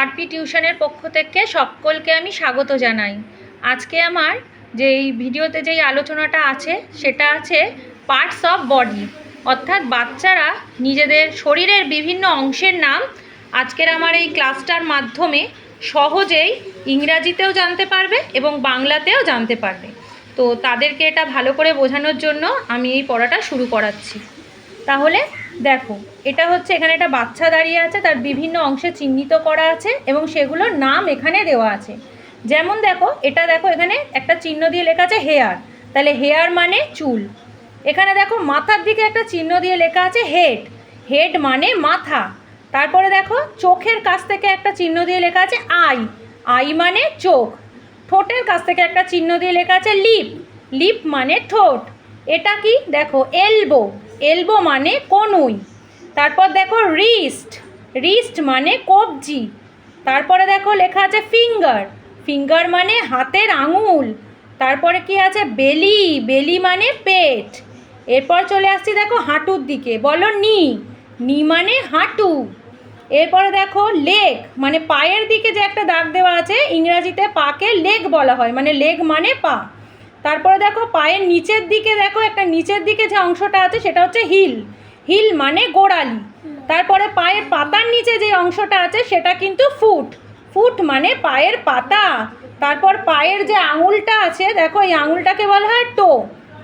RP টিউশনের পক্ষ থেকে সকলকে আমি স্বাগত জানাই। আজকে আমার যে এই ভিডিওতে যেই আলোচনাটা আছে, সেটা আছে পার্টস অফ বডি অর্থাৎ বাচ্চারা নিজেদের শরীরের বিভিন্ন অংশের নাম আজকের আমার এই ক্লাসটার মাধ্যমে সহজেই ইংরাজিতেও জানতে পারবে এবং বাংলাতেও জানতে পারবে। তো তাদেরকে এটা ভালো করে বোঝানোর জন্য আমি এই পড়াটা শুরু করাচ্ছি। তাহলে দেখো, এটা হচ্ছে এখানে একটা বাচ্চা দাঁড়িয়ে আছে, তার বিভিন্ন অংশে চিহ্নিত করা আছে এবং সেগুলোর নাম এখানে দেওয়া আছে। যেমন দেখো, এটা দেখো এখানে একটা চিহ্ন দিয়ে লেখা আছে হেয়ার। তাহলে হেয়ার মানে চুল। এখানে দেখো, মাথার দিকে একটা চিহ্ন দিয়ে লেখা আছে হেড। হেড মানে মাথা। তারপরে দেখো, চোখের কাছ থেকে একটা চিহ্ন দিয়ে লেখা আছে আই। আই মানে চোখ। ঠোঁটের কাছ থেকে একটা চিহ্ন দিয়ে লেখা আছে লিপ। লিপ মানে ঠোঁট। এটা কি? দেখো, এলবো। এলবো মানে কনুই। তারপর দেখো রিস্ট। রিস্ট মানে কবজি। তারপরে দেখো লেখা আছে ফিঙ্গার। ফিঙ্গার মানে হাতের আঙুল। তারপরে কি আছে? বেলি। বেলি মানে পেট। এরপর চলে আসছি দেখো হাঁটুর দিকে। বলো নি। নি মানে হাঁটু। এরপরে দেখো লেগ মানে পায়ের দিকে যে একটা দাগ দেওয়া আছে, ইংরাজিতে পাকে লেগ বলা হয়। মানে লেগ মানে পা। তারপরে দেখো পায়ের নিচের দিকে দেখো, একটা নিচের দিকে যে অংশটা আছে সেটা হচ্ছে হিল। হিল মানে গোড়ালি। তারপরে পায়ের পাতার নিচে যে অংশটা আছে সেটা কিন্তু ফুট। ফুট মানে পায়ের পাতা। তারপর পায়ের যে আঙুলটা আছে, দেখো এই আঙুলটাকে বলা হয় টো।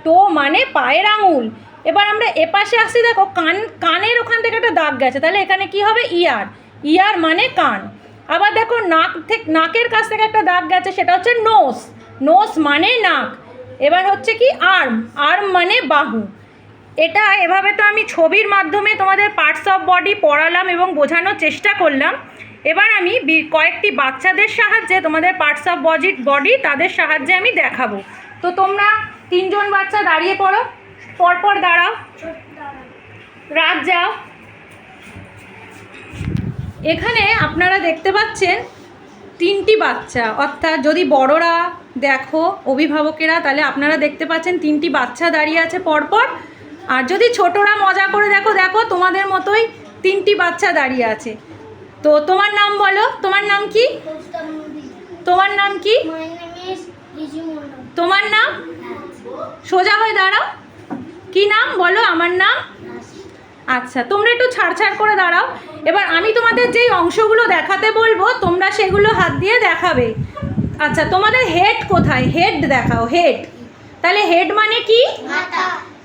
টো মানে পায়ের আঙুল। এবার আমরা এপাশে আসছি, দেখো কান, কানের ওখান থেকে একটা দাগ গেছে। তাহলে এখানে কি হবে? ইয়ার। ইয়ার মানে কান। আবার দেখো নাক থেকে, নাকের কাছ থেকে একটা দাগ গেছে, সেটা হচ্ছে নোস। নোস মানে নাক। এবার হচ্ছে কি আর্ম আর্ম মানে বাহু। এটা এভাবে তো আমি ছবির মাধ্যমে তোমাদের পার্টস অফ বডি পড়ালাম এবং বোঝানোর চেষ্টা করলাম। এবার আমি কয়েকটি বাচ্চাদের সাহায্যে তোমাদের পার্টস অফ বডি বডি তাদের সাহায্যে আমি দেখাবো। তো তোমরা তিনজন বাচ্চা দাঁড়িয়ে পড়ো। পরপর দাঁড়াও। রাত যাও। এখানে আপনারা দেখতে পাচ্ছেন তিনটি বাচ্চা। অর্থাৎ যদি বড়রা দেখো অভিভাবকেরা তাহলে আপনারা দেখতে পাচ্ছেন তিনটি বাচ্চা দাঁড়িয়ে আছে পরপর। আর যদি ছোটরা মজা করে দেখো দেখো তোমাদের মতোই তিনটি বাচ্চা দাঁড়িয়ে আছে। তো তোমার নাম বলো তোমার নাম কি? তোমার নাম কি. তোমার নাম? সোজা হয়ে দাঁড়াও। কি নাম? বলো আমার নাম? আচ্ছা তোমরা একটু ছাড় ছাড় করে দাঁড়াও। এবার আমি তোমাদের যেই অংশগুলো দেখাতে বলব তোমরা সেগুলো হাত দিয়ে দেখাবে। আচ্ছা তোমাদের হেড কোথায়? হেড দেখাও হেড তাহলে হেড মানে কি? মাথা।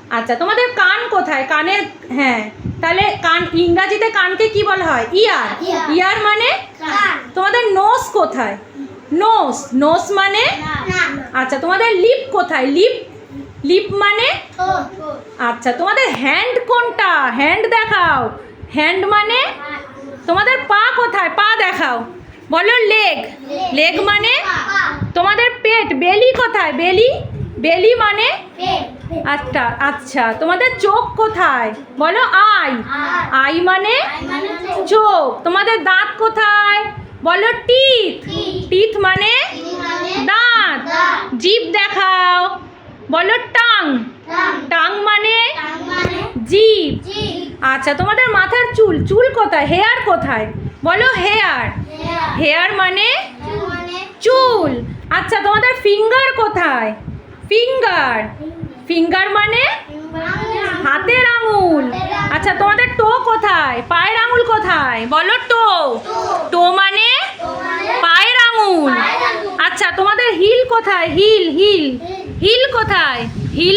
আচ্ছা তোমাদের কান কোথায়? কানের হ্যাঁ। তাহলে কান ইংরাজিতে কানকে কি বলা হয়? ইয়ার Ear. ইয়ার মানে? কান। তোমাদের নোস কোথায়? নোস নোস মানে? নাক আচ্ছা তোমাদের লিপ কোথায়? লিপ লিপ মানে? ঠোঁট। আচ্ছা তোমাদের হ্যান্ড কোনটা? হ্যান্ড দেখাও। হ্যান্ড মানে? তোমাদের পা কোথায়? পা দেখাও। বলো লেগ। লেগ মানে? তোমাদের পেট বেলি কোথায়? বেলি? বেলি মানে? আচ্ছা আচ্ছা তোমাদের চোখ কোথায়? বলো আই। আই মানে? মানে চোখ। তোমাদের দাঁত কোথায়? বলো টিথ। টিথ মানে? দাঁত। জিভ দেখাও। বলো টাং। টাং মানে? জিভ। আচ্ছা তোমাদের মাথার চুল চুল কোথায়? হেয়ার কোথায়? বলো হেয়ার। হেয়ার। মানে? চুল আচ্ছা তোমাদের ফিঙ্গার কোথায়? ফিঙ্গার। ফিঙ্গার মানে? হাতের আঙুল। আচ্ছা তোমাদের টো কোথায়? পায়ের আঙুল কোথায়? বলো টো। টো। মানে? পায়ের আঙুল। আচ্ছা তোমাদের হিল কোথায়? হিল। হিল। হিল কোথায়? হিল